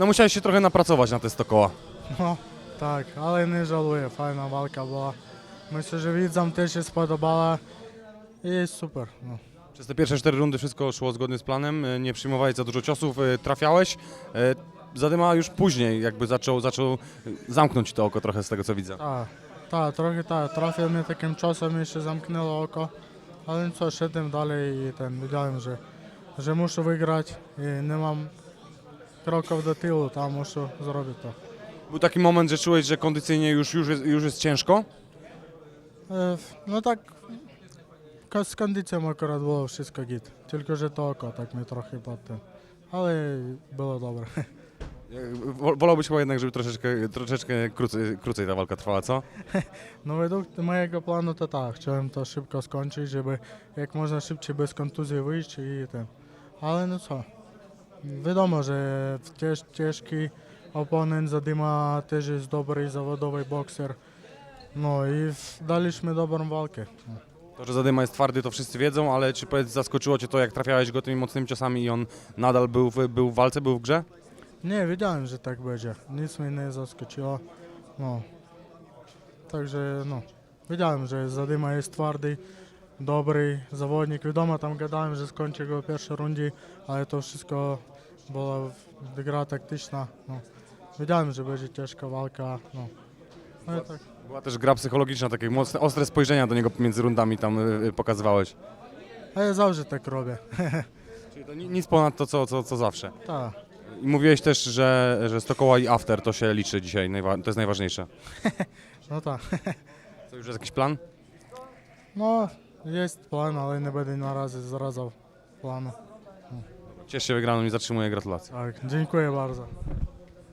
No musiałeś się trochę napracować na te 100 koła. No, tak, ale nie żałuję, fajna walka była. Myślę, że widzom też się spodobała i jest super. No. Przez te pierwsze 4 rundy wszystko szło zgodnie z planem, e, nie przyjmowałeś za dużo ciosów, e, trafiałeś. E, Zadyma już później jakby zaczął, zaczął zamknąć to oko trochę z tego co widzę. Tak, tak, trochę tak, trafił mnie takim czasem, jeszcze zamknęło oko, ale co, szedłem dalej i ten, wiedziałem, że, że muszę wygrać i nie mam kroków do tyłu, tam muszę zrobić to. Był taki moment, że czułeś, że kondycyjnie już, już, jest, już jest ciężko? E, No tak, ko- z kondycją akurat było wszystko git, tylko że to oko tak mnie trochę pod tym, ale było dobre. Wo- Wolałbyś chyba jednak, żeby troszeczkę, troszeczkę krócej, krócej ta walka trwała, co? No według mojego planu to tak, chciałem to szybko skończyć, żeby jak można szybciej bez kontuzji wyjść i ten. Ale no co, wiadomo, że cięż, ciężki oponent Zadyma też jest dobry zawodowy bokser. No i daliśmy dobrą walkę. To, że Zadyma jest twardy, to wszyscy wiedzą, ale czy powiedz, zaskoczyło Cię to, jak trafiałeś go tymi mocnymi ciosami i on nadal był w, był w walce, był w grze? Nie, wiedziałem, że tak będzie. Nic mnie nie zaskoczyło. No. Także no, wiedziałem, że Zadyma jest twardy, dobry zawodnik. Wiadomo, tam gadałem, że skończy go w pierwszej rundzie, ale to wszystko była gra taktyczna. No. Wiedziałem, że będzie ciężka walka. No. No i tak. Była też gra psychologiczna, takie mocne, ostre spojrzenia do niego między rundami tam y, y, pokazywałeś. A ja zawsze tak robię. Czyli to ni- nic ponad to, co, co, co zawsze. Tak. I mówiłeś też, że, że 100 koła i after to się liczy dzisiaj, najwa- to jest najważniejsze. No tak. To już jest jakiś plan? No, jest plan, ale nie będę na razie zdradzał planu. Ciesz się wygraną i zatrzymuję, gratulacje. Tak, dziękuję bardzo.